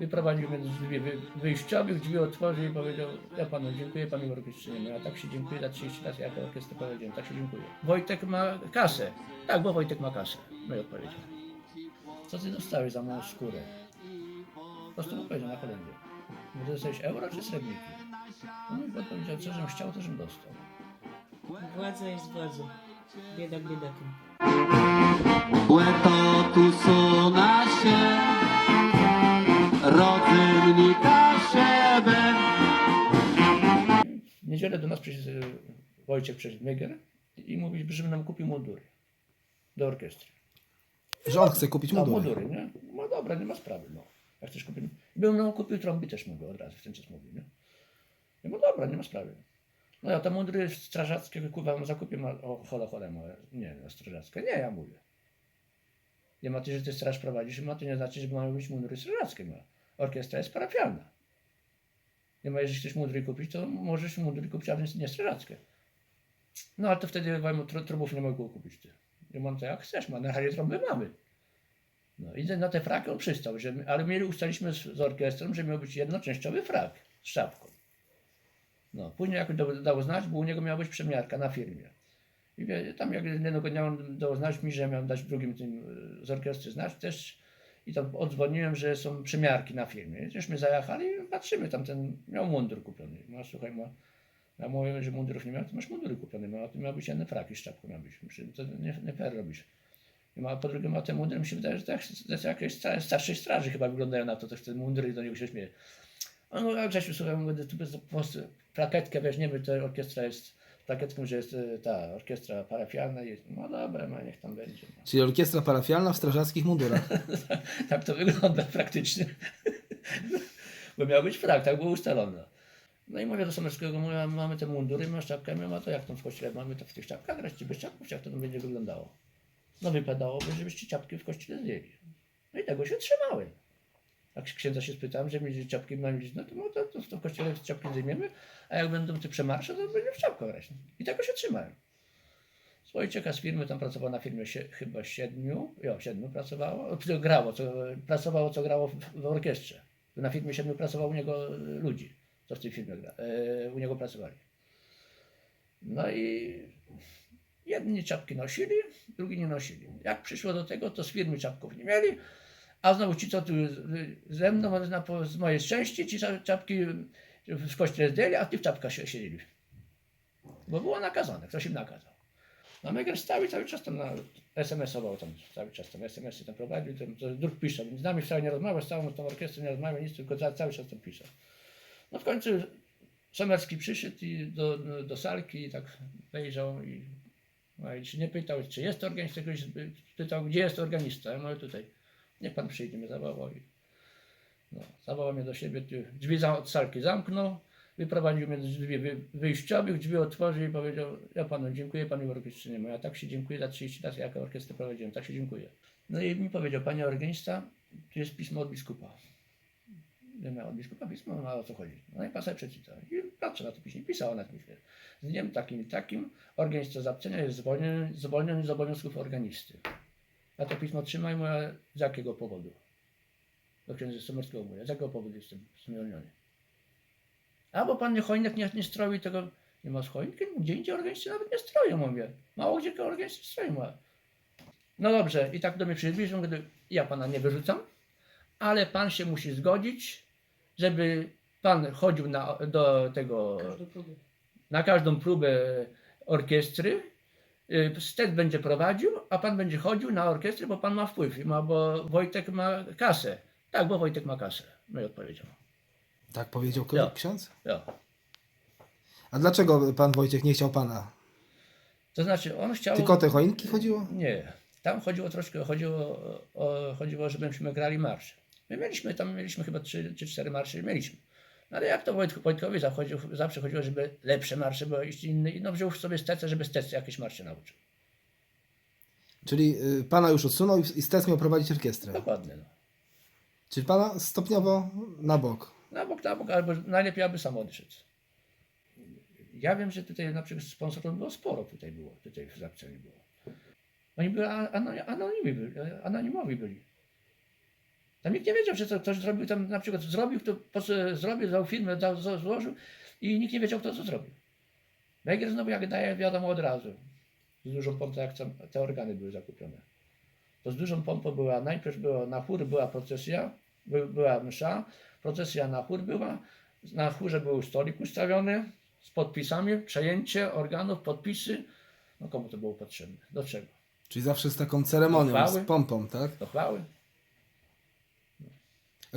Wyprowadził mnie do drzwi wy- wyjściowych, drzwi otworzył i powiedział, ja panu dziękuję, panu orkiestrze nie ma. Ja tak się dziękuję za 30 lat, jak orkiestrę powiedziałem, tak się dziękuję. Wojtek ma kasę. Tak, bo Wojtek ma kasę. No i odpowiedział. Co ty dostałeś za moją skórę? Po prostu mu powiedział na kolędzie. Mówię, dostałeś euro czy srebrniki? No i odpowiedział, co żem chciał, to żem dostał. Władza jest władzą. Biedak biedakiem. Niedzielę do nas przyszedł Wojciech przez Meger i mówi, żeby nam kupił mundury do orkiestry. Że on chce kupić No, mundury. mundury, nie? No dobra, nie ma sprawy, no. Jak chcesz kupić... Bym no, kupił trąby też mogę od razu, w ten czas mówił, nie? Ja no dobra, nie ma sprawy. No ja te mundury strażackie wykuwam, zakupię, ma... o hola hola, małe. nie, no, strażackie. Nie, ja mówię. Nie ma ty, że ty straż prowadzisz, ma to nie znaczy, że mają być mundury strażackie, ma. Orkiestra jest parafialna. Ma, jeżeli chcesz mundury kupić, to możesz mundury kupić, ale nie strażackie. No ale to wtedy trubów nie mogło kupić ty. Mam to jak chcesz, ma na razie trąby mamy. No i na te fraki on przystał, że, my- ale mieli ustaliśmy z, z orkiestrą, że miał być jednoczęściowy frak z szapką. No, później jak dał, dał znać, bo u niego miała być przemiarka na firmie. I tam jak jednego dnia on dał znać mi, że miał dać drugim tym e, z orkiestry znać też i tam odzwoniłem, że są przemiarki na firmie. I Żeśmy zajechali i patrzymy, tam ten miał mundur kupiony. No słuchaj, ma, ja mówię, że mundurów nie miał, to masz mundury kupione, ma, to miał być jeden fraki z czapką miał być. To nie, nie fair robisz. I ma, po drugie ma te mundury, mi się wydaje, że tak, jakiejś stra- starszej straży chyba wyglądają na to, też te mundury do niego się śmieje. On mówi, Grzesiu, słuchaj, mówię, tu po prostu plakietkę weźmiemy, to orkiestra jest, plakietką, że jest e, ta orkiestra parafialna jest, no dobra, ma, niech tam będzie. No. Czyli orkiestra parafialna w strażackich mundurach. tak to wygląda praktycznie. Bo miał być frak, tak było ustalone. No i mówię do Somerskiego, mówię, mamy te mundury, masz czapkę, mówię, a to jak tam w kościele mamy to w tych czapkach grać, czy bez czapków, jak to tam będzie wyglądało? No wypadałoby, żebyście czapki w kościele zdjęli. No i tego się trzymałem. Jak księdza się spytałem, że mi czapki mają gdzieś, no to, no to, to, to w kościele czapki zdejmiemy, a jak będą te przemarsze, to będzie w czapkę grać. I tego się trzymałem. Z Wojciecha z firmy, tam pracował na firmie sie, chyba siedmiu, jo, siedmiu pracowało, co grało, co, pracowało, co grało w, w orkiestrze. Na firmie siedmiu pracowało u niego e, ludzi, co w tej firmie gra, e, u niego pracowali. No i jedni czapki nosili, drugi nie nosili. Jak przyszło do tego, to z firmy czapków nie mieli, a znowu ci, co tu ze mną, z mojej części, ci cza- czapki w kościele zdjęli, a ty w czapkach siedzieli. Bo było nakazane, ktoś im nakazał. No Meger stał i cały czas tam na SMS-ował tam, cały czas tam SMS-y tam prowadził, tam, to druk pisze, z nami wcale nie rozmawiał, z całą tą orkiestrą nie rozmawiał, nic, tylko ca, cały czas tam pisze. No w końcu Somerski przyszedł i do, do salki i tak wejrzał i, no, i nie pytał, czy jest organista, ktoś pytał, gdzie jest organista, ja mówię tutaj, niech pan przyjdzie, mnie zawołał no, zawołał mnie do siebie, drzwi od salki zamknął, wyprowadził mnie do drzwi wy, wyjściowych, drzwi otworzył i powiedział, ja panu dziękuję, panu orkiestrze nie ma. Ja tak się dziękuję za 30 lat, jak orkiestrę prowadziłem, tak się dziękuję. No i mi powiedział, panie organista, tu jest pismo od biskupa. Ja miał od biskupa pismo, no o co chodzi? No i pan sobie przeczytał. I patrzę na to piśmie, pisał na tym piśmie. Z dniem takim i takim organista zapcenia jest zwolniony, zwolniony z obowiązków organisty. Ja to pismo trzymaj, mówię, z jakiego powodu? Do księdza Somerskiego mówię, z jakiego powodu jestem zwolniony? A bo pan nie choinek nie, nie stroi tego. Nie ma z gdzie indziej organiści nawet nie stroją, mówię. Mało gdzie organiści stroją. mówię. No dobrze, i tak do mnie przybliżył, mówię, ja pana nie wyrzucam, ale pan się musi zgodzić, żeby pan chodził na, do tego, na każdą próbę orkiestry, Stet będzie prowadził, a pan będzie chodził na orkiestrę, bo pan ma wpływ, ma, bo Wojtek ma kasę. Tak, bo Wojtek ma kasę. No i odpowiedział. Tak powiedział Ja. ksiądz? Ja. A dlaczego pan Wojciech nie chciał pana? To znaczy, on chciał. Tylko o te choinki chodziło? Nie. Tam chodziło troszkę, chodziło, o, chodziło, żebyśmy grali marsz. My mieliśmy, tam mieliśmy chyba trzy czy cztery marsze, mieliśmy. Ale jak to Wojt, Wojtkowi zachodził, zawsze chodziło, żeby lepsze marsze były iść inne. I no wziął sobie stece, żeby stece jakieś marsze nauczył. Czyli y, pana już odsunął i Stec miał prowadzić orkiestrę. Dokładnie. No. Czyli pana stopniowo na bok. Na bok, na bok, albo najlepiej, aby sam odszedł. Ja wiem, że tutaj na przykład sponsorów było sporo, tutaj było, tutaj w Zapceli było. Oni byli a- ano- anonimy byli, anonimowi byli. Tam nikt nie wiedział, że to ktoś zrobił, tam na przykład zrobił, kto po, co zrobił, dał firmę, dał, złożył i nikt nie wiedział, kto to zrobił. Węgiel znowu jak daje, wiadomo od razu. Z dużą pompą, jak te organy były zakupione. To z dużą pompą była, najpierw była na chór była procesja, by, była msza, procesja na chór była, na chórze był stolik ustawiony z podpisami, przejęcie organów, podpisy. No komu to było potrzebne? Do czego? Czyli zawsze z taką ceremonią, z pompą, tak? Do chwały?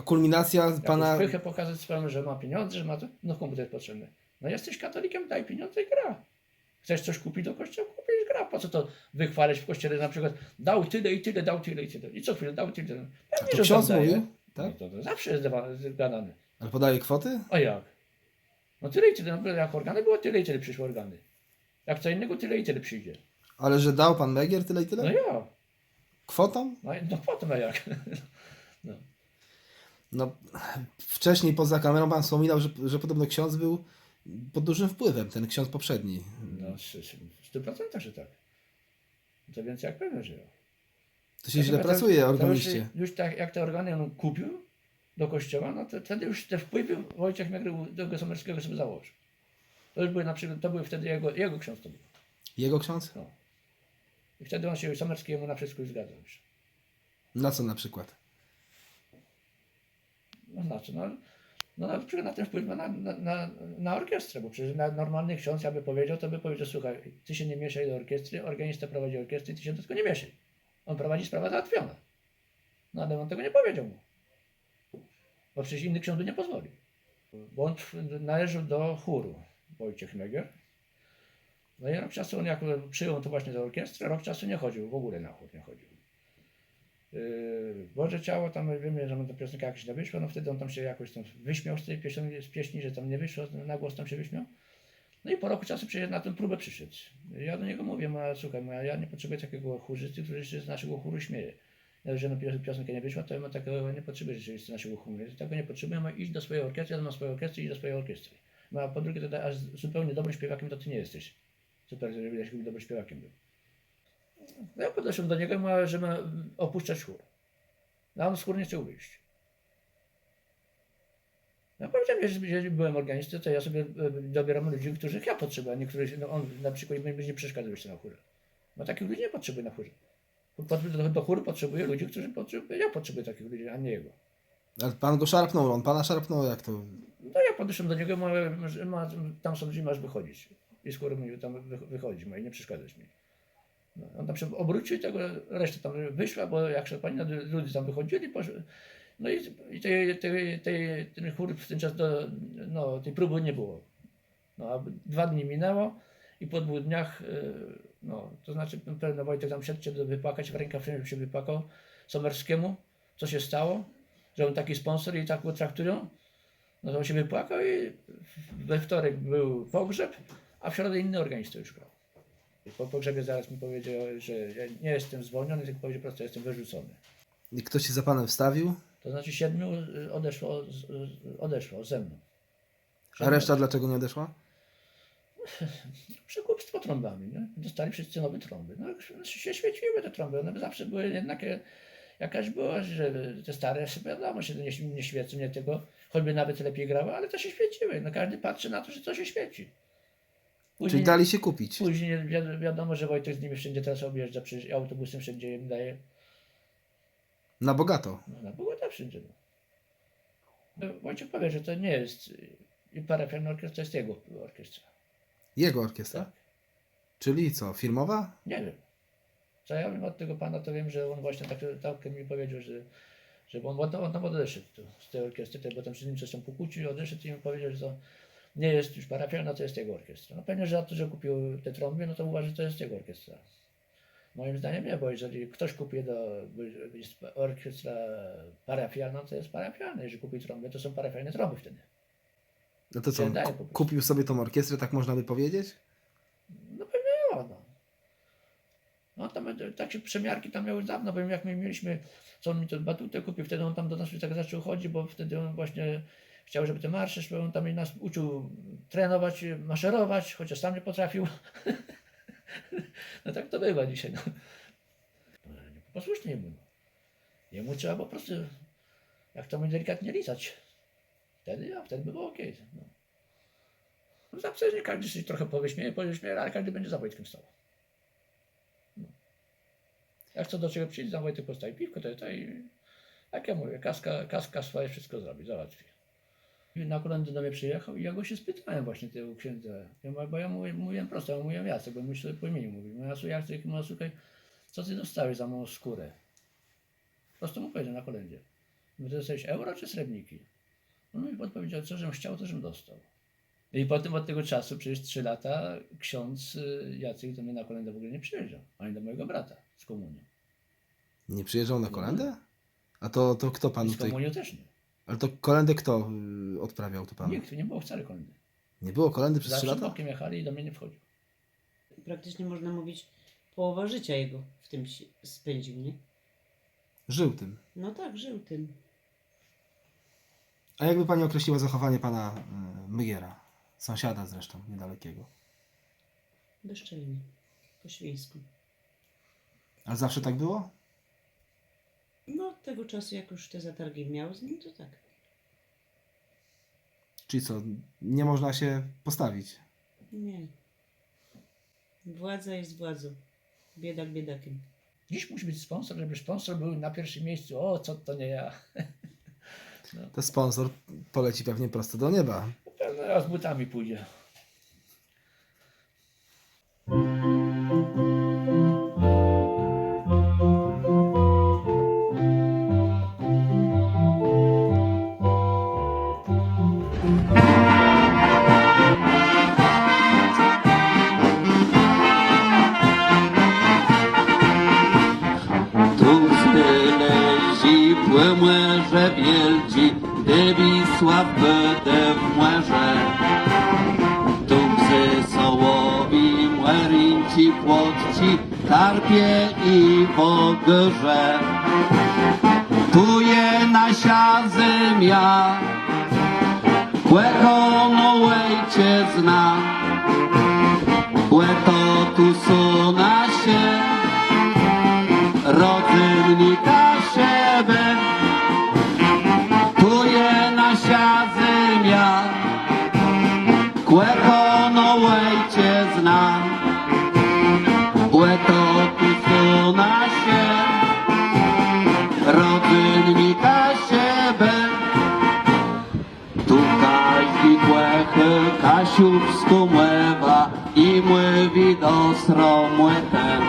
Kulminacja Jakąś pana... pychę pokazać swoją, że ma pieniądze, że ma to, no komu to jest potrzebne? No jesteś katolikiem, daj pieniądze i gra. Chcesz coś kupić do kościoła, kupisz gra. Po co to wychwalać w kościele na przykład dał tyle i tyle, dał tyle i tyle. I co chwilę dał tyle. Pewnie, A to że ksiądz daje. mówił? Tak? No to, to zawsze jest gadane. Ale podaje kwoty? A jak? No tyle i tyle. No, jak organy było, tyle i tyle przyszły organy. Jak co innego, tyle i tyle przyjdzie. Ale że dał pan Megier tyle i tyle? No ja. Kwotą? No, no potem a jak? No, wcześniej poza kamerą pan wspominał, że, że podobno ksiądz był pod dużym wpływem, ten ksiądz poprzedni. No w 100% że tak. To więc jak pewnie, że ja. To się źle to- pracuje to już, organiście. już tak jak te organy on kupił do kościoła, no to wtedy już te wpływy Wojciech Megry do Gosomerskiego sobie założył. To już były na przykład, to były wtedy jego, jego ksiądz to był. Jego ksiądz? No. I wtedy on się Somerskiemu na wszystko już zgadzał. Już. Na co na przykład? No znaczy, no, no na przykład na ten wpływ ma na, na, na, na orkiestrę, bo przecież na normalny ksiądz, ja by powiedział, to by powiedział, słuchaj, ty się nie mieszaj do orkiestry, organista prowadzi orkiestrę, ty się do tego nie mieszaj. On prowadzi sprawę załatwiona. No ale on tego nie powiedział mu. Bo przecież inny ksiądz nie pozwolił. Bo on należał do chóru, Wojciech Meger. No i rok czasu on jak przyjął to właśnie za orkiestrę, rok czasu nie chodził, w ogóle na chór nie chodził. Boże Ciało, tam wiemy, że ta piosenka jakaś nie wyszła, no wtedy on tam się jakoś tam wyśmiał z tej piosenki, z pieśni, że tam nie wyszło, na głos tam się wyśmiał. No i po roku czasu przyszedł na tę próbę przyszedł. Ja do niego mówię, ma, słuchaj, ma, ja nie potrzebuję takiego chórzysty, który się z naszego chóru śmieje. Ja, że pio- piosenka nie wyszła, to ja takiego nie potrzebuję rzeczywiście naszego chóru. Tego nie potrzebuję, ma iść do swojej orkiestry, ja mam swoją orkiestrę, idź do swojej orkiestry. No, a po drugie, to aż zupełnie dobrym śpiewakiem to ty nie jesteś. Super, żebyś dobrym śpiewakiem był. No ja podeszłem do niego i mówię, że ma opuszczać chór. No z chór nie chciał wyjść. Ja powiedziałem, że jeżeli byłem organistą, to ja sobie e, dobieram ludzi, których ja potrzebuję, a niektórych, no on na przykład mi będzie nie przeszkadzał jeszcze na chórze. Bo takich ludzi nie potrzebuję na chórze. Do, do chóru potrzebuję ludzi, którzy potrzebują, ja potrzebuję takich ludzi, a nie jego. Ale pan go szarpnął, on pana szarpnął, jak to? No ja podeszłem do niego mówię, ma, tam są ludzie, masz wychodzić. I chóru mi tam wy- wychodzić ma i nie przeszkadzać mi. On tam się obrócił i tego reszta tam wyszła, bo jak szedł pani, ludzie tam wychodzili, poszły. No i, i tej, tej, tej, ten chór w ten czas do, no, tej próby nie było. No a dwa dni minęło i po dwóch dniach, y, no to znaczy pewno Wojtek tam szedł się wypłakać, w rękaw się wypłakał Somerskiemu, co się stało, że on taki sponsor i tak go traktują. No to on się wypłakał i we wtorek był pogrzeb, a w środę inny organista już grał. Po pogrzebie zaraz mi powiedział, że ja nie jestem zwolniony, tylko powiedział prosto, jestem wyrzucony. I ktoś się za panem wstawił, To znaczy siedmiu y, odeszło, z- odeszło ze mną. a reszta dlaczego nie odeszła? Przekupstwo trąbami, nie? Dostali wszyscy nowe trąby. No się świeciły te trąby, one zawsze były jednak e, jakaś była, że te stare wiadomo, się nie, nie świecą, nie tego, choćby nawet lepiej grały, ale to się świeciły. No każdy patrzy na to, że to się świeci. Czyli dali się kupić. Później wi- wiadomo, że Wojtek z nimi wszędzie teraz objeżdża, przecież autobusem wszędzie im daje. Na bogato. No, na Bogota wszędzie. No. No, Wojciech powie, że to nie jest i parafialna orkiestra, to jest jego orkiestra. Jego orkiestra. Tak? Czyli co, firmowa? Nie wiem. Co ja wiem od tego pana, to wiem, że on właśnie tak, tak mi powiedział, że, że on, on, on tam odeszedł tu, z tej orkiestry, bo tam się z nim tam pokłócił, odeszedł i mi powiedział, że to nie jest już parafialna, to jest jego orkiestra. No pewnie, że za to, że kupił te trąby, no to uważa, że to jest jego orkiestra. Moim zdaniem nie, bo jeżeli ktoś kupi do orkiestra parafialna, to jest parafialna. Jeżeli kupi trąby, to są parafialne trąby wtedy. No to co, prostu. kupił sobie tą orkiestrę, tak można by powiedzieć? No pewnie ja, no. No tam takie przemiarki tam miały dawno, bo jak my mieliśmy, co on mi to batutę kupił, wtedy on tam do nas tak zaczął chodzić, bo wtedy on właśnie chciał, żeby te marsze szły, on tam nas uczył trenować, maszerować, chociaż sam nie potrafił. no tak to bywa dzisiaj, no. Posłusznie jemu. Jemu trzeba po prostu Jak to my delikatnie lizać. Wtedy, a wtedy by było okej. No. No za przecież każdy się trochę powyśmieje, powyśmieje, ale każdy będzie za Wojtkiem stał. No. Jak co do czego przyjdzie, za Wojtek postawi piwko, to, to i jak ja mówię, kaska, kaska swoje wszystko zrobi, załatwi. I na kolędę do mnie przyjechał i ja go się spytałem właśnie tego księdza. Ja, mówię- bo ja mówię, mówiłem prosto, ja mówiłem Jacek, bo my sobie po imieniu mówimy. Mówię, Jacek, no słuchaj, co ty dostałeś za moją skórę? Prosto mu powiedział na kolędzie. Mówię, to jesteś euro czy srebrniki? No i odpowiedział, co żem chciał, to żem dostał. I potem od tego czasu, przez trzy lata, ksiądz y, Jacek do mnie na kolędę w ogóle nie przyjeżdżał, ani do mojego brata z komunii. Nie przyjeżdżał na kolendę? A to, to kto I pan z tutaj... komunią też nie. Ale to kolendę kto y, odprawiał tu panu? Nikt, nie było wcale kolendy. Nie było kolendy przez trzy Zawsze lata? bokiem jechali i do mnie nie wchodził. Praktycznie można mówić, połowa życia jego w tym się spędził, nie? Żył tym. No tak, żył tym. A jakby pani określiła zachowanie pana y, Mygiera? Sąsiada zresztą, niedalekiego. Bezczelnie. Po świńsku. Ale zawsze tak było? No, od tego czasu, jak już te zatargi miał z nim, to tak. Czyli co, nie można się postawić? Nie. Władza jest władzą. Biedak biedakiem. Dziś musi być sponsor, żeby sponsor był na pierwszym miejscu. O, co to nie ja. To sponsor poleci pewnie prosto do nieba. Pewno raz z butami pójdzie. Wisła wbede w młerze. Tu psy sołowi, młerinci, płotci, karpie i wogrze. Tu je nasia zymia, kłeko no łejcie zna, do sromłytem.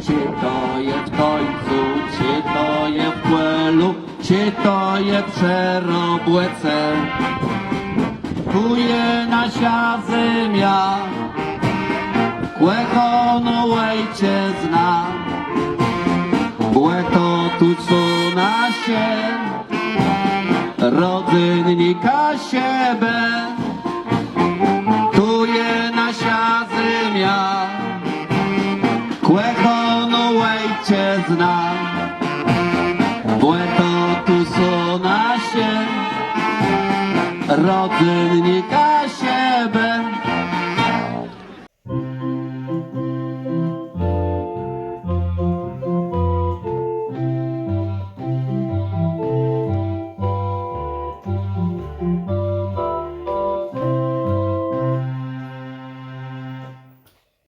Czy to je w końcu, czy to je w kłelu, czy to je w przerobłece. Tu je nasia zymia, kłecho no łejcie zna. Błeto tu na się, rodzynnika siebie, zymia, kłecho no łejcie zna, błeto tu co na się, rodzynnika